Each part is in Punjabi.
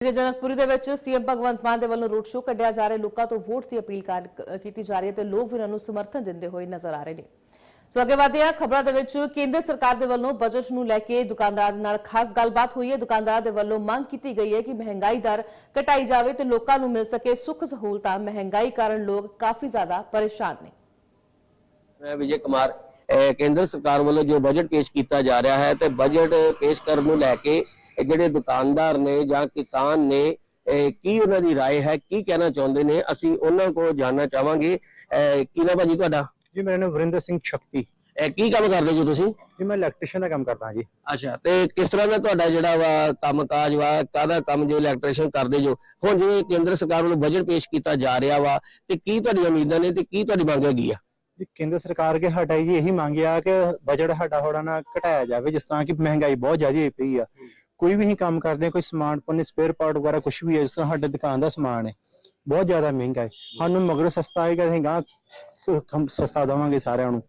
ਜੇ ਜਨਕਪੁਰੀ ਦੇ ਵਿੱਚ ਸੀਐਮ ਭਗਵੰਤ ਮਾਨ ਦੇ ਵੱਲੋਂ ਰੋਡ ਸ਼ੋਅ ਕੱਢਿਆ ਜਾ ਰਿਹਾ। ਲੋਕਾਂ ਤੋਂ ਵੋਟ ਦੀ ਅਪੀਲ ਕੀਤੀ ਜਾ ਰਹੀ ਹੈ ਤੇ ਲੋਕ ਵੀ ਉਹਨਾਂ ਨੂੰ ਸਮਰਥਨ ਦਿੰਦੇ ਹੋਏ ਨਜ਼ਰ ਆ ਰਹੇ ਨੇ। ਸੋ ਅੱਗੇ ਵਧਦੇ ਹਾਂ ਖਬਰਾਂ ਦੇ ਵਿੱਚ ਕੇਂਦਰ ਸਰਕਾਰ ਦੇ ਵੱਲੋਂ ਬਜਟ ਨੂੰ ਲੈ ਕੇ ਦੁਕਾਨਦਾਰਾਂ ਨਾਲ ਖਾਸ ਗੱਲਬਾਤ ਹੋਈ ਹੈ। ਦੁਕਾਨਦਾਰਾਂ ਦੇ ਵੱਲੋਂ ਮੰਗ ਕੀਤੀ ਗਈ ਹੈ ਕਿ ਮਹਿੰਗਾਈ ਦਰ ਘਟਾਈ ਜਾਵੇ ਤੇ ਲੋਕਾਂ ਨੂੰ ਮਿਲ ਸਕੇ ਸੁੱਖ ਸਹੂਲਤਾਂ। ਮਹਿੰਗਾਈ ਕਾਰਨ ਲੋਕ ਕਾਫੀ ਜ਼ਿਆਦਾ ਪਰੇਸ਼ਾਨ ਨੇ। ਮੈਂ ਵਿਜੇ ਕੁਮਾਰ ਕੇਂਦਰ ਸਰਕਾਰ ਵੱਲੋਂ ਜੋ ਬਜਟ ਪੇਸ਼ ਕੀਤਾ ਜਾ ਰਿਹਾ ਹੈ ਤੇ ਬਜਟ ਪੇਸ਼ ਕਰਨ ਨੂੰ ਲੈ ਕੇ ਜਿਹੜੇ ਦੁਕਾਨਦਾਰ ਨੇ ਜਾਂ ਕਿਸਾਨ ਨੇ ਅਹ ਕੀ ਉਹਨਾਂ ਦੀ رائے ਹੈ ਕੀ ਕਹਿਣਾ ਚਾਹੁੰਦੇ ਨੇ ਅਸੀਂ ਉਹਨਾਂ ਕੋਲ ਜਾਨਣਾ ਚਾਹਾਂਗੇ ਅਹ ਕੀ ਨਾ ਭਾਜੀ ਤੁਹਾਡਾ ਜੀ ਮੇਰਾ ਨਾਮ ਵਰਿੰਦਰ ਸਿੰਘ ਸ਼ਕਤੀ ਅਹ ਕੀ ਕੰਮ ਕਰਦੇ ਜੋ ਤੁਸੀਂ ਜੀ ਮੈਂ ਇਲੈਕਟ੍ਰੀਸ਼ੀਅਨ ਦਾ ਕੰਮ ਕਰਦਾ ਜੀ ਅੱਛਾ ਤੇ ਕਿਸ ਤਰ੍ਹਾਂ ਦਾ ਤੁਹਾਡਾ ਜਿਹੜਾ ਵਾ ਕੰਮਕਾਜ ਵਾ ਕਾਹਦਾ ਕੰਮ ਜੋ ਇਲੈਕਟ੍ਰੀਸ਼ੀਅਨ ਕਰਦੇ ਜੋ ਹੁਣ ਜਿਵੇਂ ਕੇਂਦਰ ਸਰਕਾਰ ਵੱਲੋਂ ਬਜਟ ਪੇਸ਼ ਕੀਤਾ ਜਾ ਰਿਹਾ ਵਾ ਤੇ ਕੀ ਤੁਹਾਡੀਆਂ ਉਮੀਦਾਂ ਨੇ ਤੇ ਕੀ ਤੁਹਾਡੀ ਮੰਗ ਹੈਗੀ ਆ ਜੀ ਕੇਂਦਰ ਸਰਕਾਰ ਕੇ ਸਾਡਾ ਜੀ ਇਹੀ ਮੰਗਿਆ ਕਿ ਬਜਟ ਸਾਡਾ ਥੋੜਾ ਨਾ ਘਟਾਇਆ ਜਾਵੇ ਜਿਸ ਤਰ੍ਹਾਂ ਕਿ ਮਹਿੰਗਾਈ ਬਹੁਤ ਜ਼ਿਆਦਾ ਹੋਈ ਪਈ ਆ ਕੋਈ ਵੀ ਹੀ ਕੰਮ ਕਰਦੇ ਹਾਂ, ਕੋਈ ਸਮਾਨ ਪਾਉਣੇ ਸਪੇਅਰ ਪਾਰਟ ਵਗੈਰਾ ਕੁਝ ਵੀ ਹੈ ਜਿਸ ਤਰ੍ਹਾਂ ਸਾਡੇ ਦੁਕਾਨ ਦਾ ਸਮਾਨ ਹੈ ਬਹੁਤ ਜ਼ਿਆਦਾ ਮਹਿੰਗਾ ਹੈ। ਸਾਨੂੰ ਮਗਰੋਂ ਸਸਤਾ ਆਏਗਾ ਅਸੀਂ ਗਾਂ ਸਸਤਾ ਦੇਵਾਂਗੇ ਸਾਰਿਆਂ ਨੂੰ।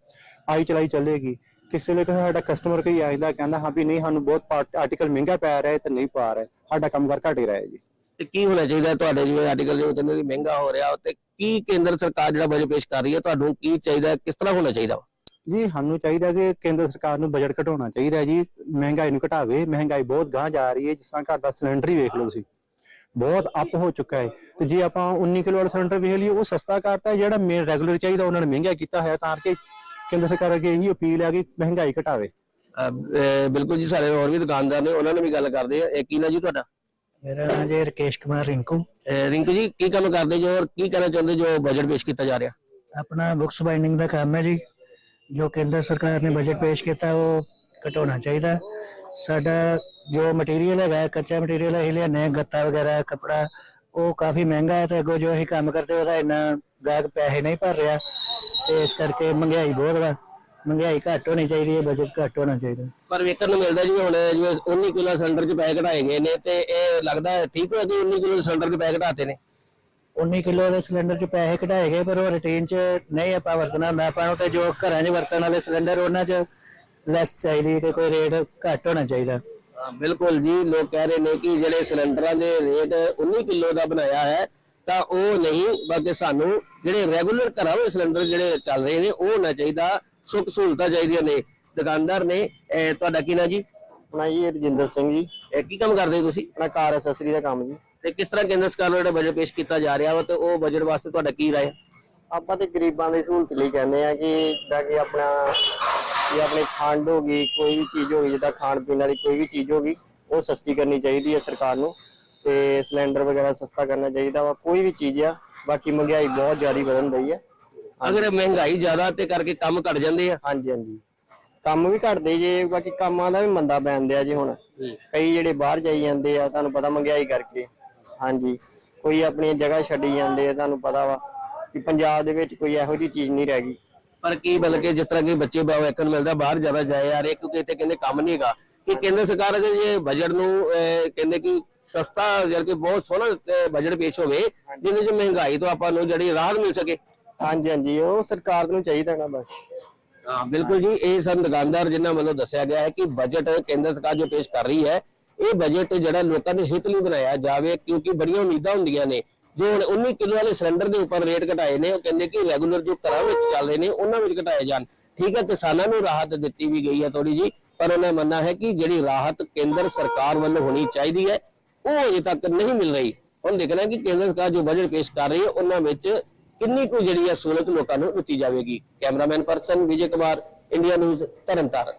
ਆਈ ਚਲਾਈ ਚੱਲੇਗੀ। ਕਿਸੇ ਲਈ ਸਾਡਾ ਕਸਟਮਰ ਕੋਈ ਆਇਦਾ ਕਹਿੰਦਾ ਹਾਂ ਵੀ ਨਹੀਂ ਸਾਨੂੰ ਬਹੁਤ ਆਰਟੀਕਲ ਮਹਿੰਗਾ ਪੈ ਰਿਹਾ ਹੈ ਤੇ ਨਹੀਂ ਪਾ ਰਿਹਾ ਸਾਡਾ ਕੰਮ ਕਰ ਘਟ ਹੀ ਰਿਹਾ ਹੈ ਜੀ। ਤੇ ਕੀ ਹੋਣਾ ਚਾਹੀਦਾ ਤੁਹਾਡੇ ਜਿਵੇਂ ਆਰਟੀਕਲ ਜਿਵੇਂ ਕਹਿੰਦੇ ਮਹਿੰਗਾ ਹੋ ਰਿਹਾ ਤੇ ਕੀ ਕੇਂਦਰ ਸਰਕਾਰ ਜਿਹੜਾ ਬਜਟ ਪੇਸ਼ ਕਰ ਰਹੀ ਹੈ ਤੁਹਾਨੂੰ ਕੀ ਚਾਹੀਦਾ ਕਿਸ ਤਰ੍ਹਾਂ ਹੋਣਾ ਚਾਹੀਦਾ? ਵਾ? ਜੀ ਸਾਨੂੰ ਚਾਹੀਦਾ ਕਿ ਕੇਂਦਰ ਸਰਕਾਰ ਨੂੰ ਬਜਟ ਘਟਾਉਣਾ ਚਾਹੀਦਾ ਹੈ ਜੀ। ਮਹਿੰਗਾਈ ਨੂੰ ਘਟਾਵੇ ਮਹਿੰਗਾਈ ਬਹੁਤ ਗਾਂਹ ਜਾ ਰਹੀ ਹੈ ਜਿਸ ਤਰ੍ਹਾਂ ਘਰ ਦਾ ਸਿਲੰਡਰ ਹੀ ਵੇਖ ਲਓ ਤੁਸੀਂ। ਬਹੁਤ ਅਪ ਹੋ ਚੁੱਕਾ ਹੈ। ਤੇ ਜੇ ਆਪਾਂ 19 ਕਿਲੋ ਵਾਲਾ ਸਿਲੰਡਰ ਵੇਖ ਲਈਏ ਉਹ ਸਸਤਾ ਕਰਤਾ ਜਿਹੜਾ ਮੇਨ ਰੈਗੂਲਰ ਚਾਹੀਦਾ ਉਹਨਾਂ ਨੇ ਮਹਿੰਗਾ ਕੀਤਾ ਹੋਇਆ ਤਾਂ ਕਿ ਕੇਂਦਰ ਸਰਕਾਰ ਅੱਗੇ ਇਹੀ ਅਪੀਲ ਹੈ ਕਿ ਮਹਿੰਗਾਈ ਘਟਾਵੇ। ਬਿਲਕੁਲ ਜੀ ਸਾਰੇ ਹੋਰ ਵੀ ਦੁਕਾਨਦਾਰ ਨੇ ਉਹਨਾਂ ਨੇ ਵੀ ਗੱਲ ਕਰਦੇ ਆ। ਇਹ ਕੀ ਨਾ ਜੀ ਤੁਹਾਡਾ? ਮੇਰਾ ਨਾਮ ਜੀ ਰਕੇਸ਼ ਕੁਮਾਰ ਰਿੰਕੂ। ਰਿੰਕੂ ਜੀ ਕੀ ਕੰਮ ਕਰਦੇ ਜੋ ਔਰ ਕੀ ਕਹਿਣਾ ਚਾਹੁੰਦੇ ਜੋ ਬਜਟ ਪੇਸ਼ ਕੀਤਾ ਜਾ ਰਿਹਾ? ਆਪਣਾ ਬੁక్స్ ਬਾਈਂਡਿੰਗ ਦਾ ਕੰਮ ਹੈ ਜੀ। ਜੋ ਕੇਂਦਰ ਸਰਕਾਰ ਨੇ ਬਜਟ ਪੇਸ਼ ਕੀਤਾ, ਉਹ ਘਟਾਉਣਾ ਚਾਹੀਦਾ। ਸਾਡਾ ਜੋ ਮਟੀਰੀਅਲ ਹੈਗਾ, ਕੱਚਾ ਮਟੀਰੀਅਲ ਹੈ ਲਿਆਨੇ ਗੱਤਾ ਵਗੈਰਾ, ਕਪੜਾ, ਉਹ ਕਾਫੀ ਮਹਿੰਗਾ ਹੈ ਤੇ ਅੱਗੋਂ ਜੋ ਅਸੀਂ ਕੰਮ ਕਰਦੇ ਉਹਦਾ ਇੰਨਾ ਗਾਹਕ ਪੈਸੇ ਨਹੀਂ ਭਰ ਰਿਹਾ। ਤੇ ਇਸ ਕਰਕੇ ਮਹਿੰਗਾਈ ਬਹੁਤ ਵਾ। ਮਹਿੰਗਾਈ ਘੱਟ ਹੋਣੀ ਚਾਹੀਦੀ ਹੈ ਬਜਟ ਘੱਟ ਹੋਣਾ ਚਾਹੀਦਾ। ਪਰ ਵੇਖਣ ਨੂੰ ਮਿਲਦਾ ਜਿਵੇਂ ਹੁਣ, ਜਿਵੇਂ 19 ਕਿਲੋ ਸਿਲੰਡਰ ਚ ਪੈਸੇ ਘਟਾਏ ਗਏ ਨੇ ਤੇ ਇਹ ਲੱਗਦਾ ਠੀਕ ਹੋਇਆ ਕਿ 19 ਕਿਲੋ ਸਿਲੰਡਰ ਦੇ ਪੈਸੇ ਘਟਾਤੇ ਨੇ? 19 ਕਿਲੋ ਦੇ ਸਿਲੰਡਰ 'ਚ ਪੈਸੇ ਕਢਾਏ ਗਏ ਪਰ ਉਹ ਰੂਟੀਨ 'ਚ ਨਹੀਂ ਆਪਾਂ ਵਰਤਣਾ। ਮੈਂ ਆਪਾਂ ਨੂੰ ਤੇ ਜੋ ਘਰਾਂ 'ਚ ਵਰਤਣ ਵਾਲੇ ਸਿਲੰਡਰ ਉਹਨਾਂ 'ਚ ਲੈਸ ਚਾਹੀਦੀ ਤੇ ਕੋਈ ਰੇਟ ਘੱਟ ਹੋਣਾ ਚਾਹੀਦਾ। ਹਾਂ, ਬਿਲਕੁਲ ਜੀ। ਲੋਕ ਕਹਿ ਰਹੇ ਨੇ ਕਿ ਜਿਹੜੇ ਸਿਲੰਡਰਾਂ ਦੇ ਰੇਟ 19 ਕਿਲੋ ਦਾ ਬਣਾਇਆ ਹੈ ਤਾਂ ਉਹ ਨਹੀਂ ਬਲਕਿ ਸਾਨੂੰ ਜਿਹੜੇ ਰੈਗੂਲਰ ਘਰਾਂ ਵਿੱਚ ਸਿਲੰਡਰ ਜਿਹੜੇ ਚੱਲ ਰਹੇ ਨੇ ਉਹ ਹੋਣਾ ਚਾਹੀਦਾ। ਸੁੱਖ ਸਹੂਲਤਾਂ ਚਾਹੀਦੀਆਂ ਨੇ। ਦੁਕਾਨਦਾਰ ਨੇ ਤੁਹਾਡਾ ਕੀ ਨਾਂ ਜੀ? ਆਪਣਾ ਜੀ ਰਜਿੰਦਰ ਸਿੰਘ ਜੀ। ਇਹ ਕੀ ਕੰਮ ਕਰਦੇ ਤੁਸੀਂ? ਆਪਣਾ ਕਾਰ ਐਸੈਸਰੀ ਦਾ ਕੰਮ ਜੀ। ਤੇ ਕਿਸ ਤਰ੍ਹਾਂ ਕੇਂਦਰ ਸਰਕਾਰ ਵੱਲੋਂ ਜਿਹੜਾ ਬਜਟ ਪੇਸ਼ ਕੀਤਾ ਜਾ ਰਿਹਾ ਵਾ ਤੇ ਉਹ ਬਜਟ ਵਾਸਤੇ ਤੁਹਾਡਾ ਕੀ ਰਾਏ? ਹੈ ਆਪਾਂ ਤੇ ਗਰੀਬਾਂ ਦੀ ਸਹੂਲਤ ਲਈ ਕਹਿੰਦੇ ਆ ਕਿ ਜਿੱਦਾਂ ਕਿ ਆਪਣਾ ਜੇ ਆਪਣੀ ਖੰਡ ਹੋ ਗਈ ਕੋਈ ਵੀ ਚੀਜ਼ ਹੋ ਗਈ ਜਿੱਦਾਂ ਖਾਣ ਪੀਣ ਵਾਲੀ ਕੋਈ ਵੀ ਚੀਜ਼ ਹੋ ਗਈ ਉਹ ਸਸਤੀ ਕਰਨੀ ਚਾਹੀਦੀ ਹੈ ਸਰਕਾਰ ਨੂੰ ਤੇ ਸਿਲੰਡਰ ਵਗੈਰਾ ਸਸਤਾ ਕਰਨਾ ਚਾਹੀਦਾ ਵਾ ਕੋਈ ਵੀ ਚੀਜ਼ ਆ ਬਾਕੀ ਮਹਿੰਗਾਈ ਬਹੁਤ ਜ਼ਿਆਦਾ ਵਧਣ ਰਹੀ ਹੈ ਅਗਰ ਮਹਿੰਗਾਈ ਜ਼ਿਆਦਾ ਤੇ ਕਰਕੇ ਕੰਮ ਘਟ ਜਾਂਦੇ ਆ? ਹਾਂਜੀ ਹਾਂਜੀ। ਕੰਮ ਵੀ ਘਟਦੇ ਜੇ ਬਾਕੀ ਕੰਮਾਂ ਦਾ ਵੀ ਮੰਦਾ ਪੈਂਦੇ ਆ ਜੀ ਹੁਣ। ਕਈ ਜਿਹੜੇ ਬਾਹਰ ਜਾਈ ਜਾਂਦੇ ਆ ਤੁਹਾਨੂੰ ਪਤਾ ਮਹਿੰਗਾਈ ਕਰਕੇ। ਹਾਂਜੀ। ਕੋਈ ਆਪਣੀ ਜਗ੍ਹਾ ਛੱਡੀ ਜਾਂਦੇ ਆ ਤੁਹਾਨੂੰ ਪਤਾ ਵਾ ਕਿ ਪੰਜਾਬ ਦੇ ਵਿੱਚ ਕੋਈ ਇਹੋ ਜਿਹੀ ਚੀਜ਼ ਨਹੀਂ ਰਹਿ ਗਈ। ਪਰ ਕੀ ਬਲਕਿ ਜਿਸ ਤਰ੍ਹਾਂ ਕਿ ਬੱਚੇ ਬਾਹਰ ਵੇਖਣ ਨੂੰ ਮਿਲਦਾ ਬਾਹਰ ਜ਼ਿਆਦਾ ਜਾਏ ਯਾਰ ਇਹ ਕਿਉਂਕਿ ਇੱਥੇ ਕਹਿੰਦੇ ਕੰਮ ਨਹੀਂ ਹੈਗਾ। ਕਿ ਕੇਂਦਰ ਸਰਕਾਰ ਅਗਰ ਇਹ ਬਜਟ ਨੂੰ ਕਹਿੰਦੇ ਕਿ ਸਸਤਾ ਜਦ ਕਿ ਬਹੁਤ ਸੋਹਣਾ ਬਜਟ ਪੇਸ਼ ਹੋਵੇ ਜਿਹਦੇ ਚ ਮਹਿੰਗਾਈ ਤੋਂ ਆਪਾਂ ਨੂੰ ਜਿਹੜੀ ਰਾਹਤ ਮਿਲ ਸਕੇ। ਹਾਂਜੀ ਹਾਂਜੀ। ਉਹ ਸਰਕਾਰ ਨੂੰ ਚਾਹੀਦਾ ਨਾ ਬਸ। ਹਾਂ ਬਿਲਕੁਲ ਜੀ। ਇਹ ਸਨ ਦੁਕਾਨਦਾਰ ਜਿਨ੍ਹਾਂ ਵੱਲੋਂ ਦੱਸਿਆ ਗਿਆ ਹੈ ਕਿ ਬਜਟ ਕੇਂਦਰ ਸਰਕਾਰ ਜੋ ਪੇਸ਼ ਕਰ ਰਹੀ ਹੈ ਇਹ ਬਜਟ ਜਿਹੜਾ ਲੋਕਾਂ ਦੇ ਹਿੱਤ ਲਈ ਬਣਾਇਆ ਜਾਵੇ, ਕਿਉਂਕਿ ਬੜੀਆਂ ਉਮੀਦਾਂ ਹੁੰਦੀਆਂ ਨੇ। ਜੋ ਹੁਣ 19 ਕਿਲੋ ਵਾਲੇ ਸਿਲੰਡਰ ਦੇ ਉੱਪਰ ਰੇਟ ਘਟਾਏ ਨੇ, ਉਹ ਕਹਿੰਦੇ ਕਿ ਰੈਗੂਲਰ ਜੋ ਘਰਾਂ ਵਿੱਚ ਚੱਲ ਰਹੇ ਨੇ, ਉਹਨਾਂ ਵਿੱਚ ਘਟਾਏ ਜਾਣ। ਠੀਕ ਹੈ, ਕਿਸਾਨਾਂ ਨੂੰ ਰਾਹਤ ਦਿੱਤੀ ਵੀ ਗਈ ਹੈ ਥੋੜੀ ਜੀ ਪਰ ਉਹਨਾਂ ਮੰਨਣਾ ਹੈ ਕਿ ਜਿਹੜੀ ਰਾਹਤ ਕੇਂਦਰ ਸਰਕਾਰ ਵੱਲੋਂ ਹੋਣੀ ਚਾਹੀਦੀ ਹੈ, ਉਹ ਅਜੇ ਤੱਕ ਨਹੀਂ ਮਿਲ ਰਹੀ। ਹੁਣ ਦੇਖਣਾ ਕਿ ਕੇਂਦਰ ਸਰਕਾਰ ਜੋ ਬਜਟ ਪੇਸ਼ ਕਰ ਰਹੀ ਹੈ, ਉਹਨਾਂ ਵਿੱਚ ਕਿੰਨੀ ਕੁ ਜਿਹੜੀ ਹੈ ਸਹੂਲਤ ਲੋਕਾਂ ਨੂੰ ਦਿੱਤੀ ਜਾਵੇਗੀ। Cameraman person Vijay Kumar India news Tarn Taran.